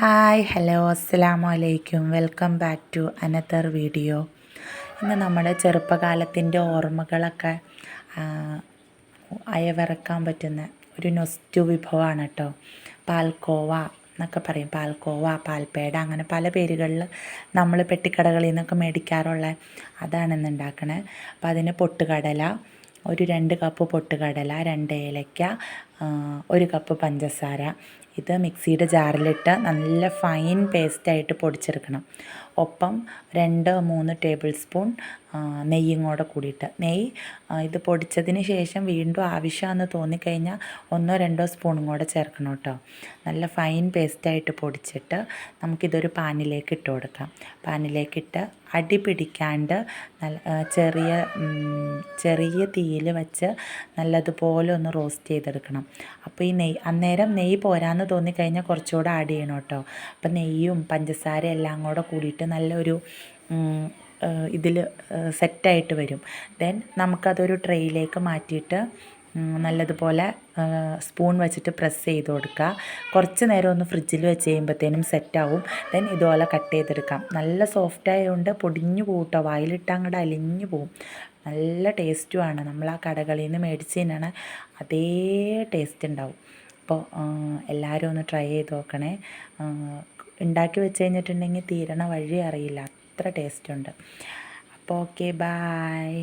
Hi hello അസ്സാം വലൈക്കും welcome back to another video. ഇന്ന് നമ്മുടെ ചെറുപ്പകാലത്തിന്റെ ഓർമ്മകളൊക്കെ അയവിറക്കാൻ പറ്റുന്ന ഒരു നൊസ്റ്റു വിഭവമാണ് കേട്ടോ. പാൽക്കോവ എന്നൊക്കെ പറയും. പാൽക്കോവ പാൽപ്പേട അങ്ങനെ പല പേരുകളിൽ നമ്മൾ പെട്ടിക്കടകളിൽ നിന്നൊക്കെ മേടിക്കാറുള്ള അതാണ് ഇന്ന് ഉണ്ടാക്കണേ. അപ്പോൾ അതിന് പൊട്ടുകടല ഒരു രണ്ട് കപ്പ് പൊട്ടുകടല രണ്ട് ഏലയ്ക്ക ഒരു കപ്പ് പഞ്ചസാര ഇത് മിക്സിയുടെ ജാറിലിട്ട് നല്ല ഫൈൻ പേസ്റ്റായിട്ട് പൊടിച്ചെടുക്കണം. ഒപ്പം രണ്ട് മൂന്ന് ടേബിൾ സ്പൂൺ നെയ്യും കൂടെ കൂടിയിട്ട്. നെയ്യ് ഇത് പൊടിച്ചതിന് ശേഷം വീണ്ടും ആവശ്യമാണെന്ന് തോന്നിക്കഴിഞ്ഞാൽ ഒന്നോ രണ്ടോ സ്പൂണും കൂടെ ചേർക്കണം കേട്ടോ. നല്ല ഫൈൻ പേസ്റ്റായിട്ട് പൊടിച്ചിട്ട് നമുക്കിതൊരു പാനിലേക്ക് ഇട്ട് കൊടുക്കാം. പാനിലേക്കിട്ട് അടി പിടിക്കാണ്ട് നല്ല ചെറിയ ചെറിയ തീയിൽ വെച്ച് നല്ലതുപോലെ ഒന്ന് റോസ്റ്റ് ചെയ്തെടുക്കണം. അപ്പോൾ ഈ നെയ്യ് അന്നേരം നെയ്യ് പോരാന്ന് തോന്നിക്കഴിഞ്ഞാൽ കുറച്ചുകൂടെ ആഡ് ചെയ്യണം കേട്ടോ. അപ്പം നെയ്യും പഞ്ചസാരയും എല്ലാം കൂടെ കൂടിയിട്ട് നല്ലൊരു ഇതിൽ സെറ്റായിട്ട് വരും. ദെൻ നമുക്കതൊരു ട്രെയിലേക്ക് മാറ്റിയിട്ട് നല്ലതുപോലെ സ്പൂൺ വെച്ചിട്ട് പ്രസ് ചെയ്ത് കൊടുക്കുക. കുറച്ച് നേരം ഒന്ന് ഫ്രിഡ്ജിൽ വെച്ച് കഴിയുമ്പോഴത്തേനും സെറ്റാവും ദെൻ ഇതുപോലെ കട്ട് ചെയ്തെടുക്കാം. നല്ല സോഫ്റ്റ് ആയതുകൊണ്ട് പൊടിഞ്ഞു പോകും കേട്ടോ. വായിലിട്ട് അങ്ങോട്ട് അലിഞ്ഞു പോവും. നല്ല ടേസ്റ്റുമാണ് നമ്മൾ ആ കടകളിൽ നിന്ന് മേടിച്ച് അതേ ടേസ്റ്റ് ഉണ്ടാവും. അപ്പോൾ എല്ലാവരും ഒന്ന് ട്രൈ ചെയ്ത് നോക്കണേ. ഉണ്ടാക്കി വെച്ച് കഴിഞ്ഞിട്ടുണ്ടെങ്കിൽ തീരണ വഴി അറിയില്ല. അത്ര ടേസ്റ്റ് ഉണ്ട്. അപ്പോൾ ഓക്കെ ബായ്